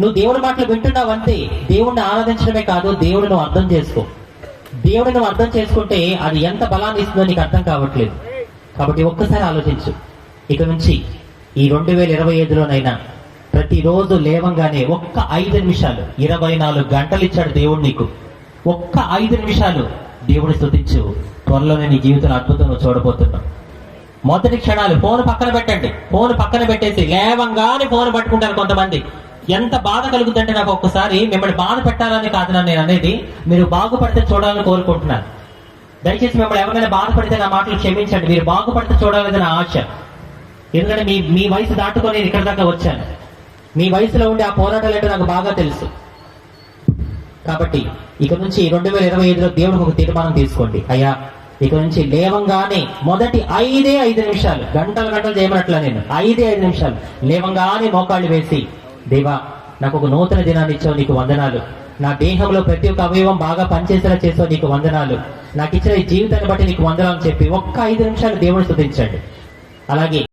నువ్వు దేవుడి మాటలు వింటున్నావు అంతే దేవుణ్ణి ఆరాధించడమే కాదు దేవుడు నువ్వు అర్థం చేసుకో. దేవుడిని నువ్వు అర్థం చేసుకుంటే అది ఎంత బలాన్ని ఇస్తుందో నీకు అర్థం కావట్లేదు. కాబట్టి ఒక్కసారి ఆలోచించు. ఇక నుంచి ఈ రెండు వేల ఇరవై ఐదులోనైనా ప్రతిరోజు లేవంగానే ఒక్క ఐదు నిమిషాలు ఇరవై నాలుగు గంటలు ఇచ్చాడు దేవుడు నీకు. ఒక్క ఐదు నిమిషాలు దేవుని స్తుతించు త్వరలోనే నీ జీవితంలో అద్భుతం చూడబోతున్నావు మొదటి క్షణాలు ఫోన్ పక్కన పెట్టండి. ఫోన్ పక్కన పెట్టేసి లేవంగానే ఫోన్ పట్టుకుంటారు కొంతమంది. ఎంత బాధ కలుగుతుందంటే నాకు ఒక్కసారి మిమ్మల్ని బాధ పెట్టాలని కాదు నేను అనేది. మీరు బాగుపడితే చూడాలని కోరుకుంటున్నాను. దయచేసి మిమ్మల్ని ఎవరైనా బాధపడితే నా మాటలు క్షమించండి. మీరు బాగుపడితే చూడాలని నా ఆశ. ఎందుకంటే మీ మీ వయసు దాటుకొని నేను ఇక్కడ దాకా వచ్చాను. మీ వయసులో ఉండే ఆ పోరాటాలు అంటే నాకు బాగా తెలుసు. కాబట్టి ఇక నుంచి రెండు వేల ఇరవై ఐదులో దేవుడికి ఒక తీర్మానం తీసుకోండి. అయ్యా ఇక నుంచి లేవంగానే మొదటి ఐదే ఐదు నిమిషాలు. గంటలు గంటలు చేయమన్నట్లా నేను. ఐదే ఐదు నిమిషాలు. లేవంగానే మోకాళ్ళు వేసి దేవా నాకు ఒక నూతన దినాన్ని ఇచ్చావు నీకు వందనాలు. నా దేహంలో ప్రతి ఒక్క అవయవం బాగా పనిచేసేలా చేసావు నీకు వందనాలు. నాకు ఇచ్చిన ఈ జీవితాన్ని బట్టి నీకు వందనాలు చెప్పి ఒక్క ఐదు నిమిషాలు దేవుని స్తుతించండి అలాగే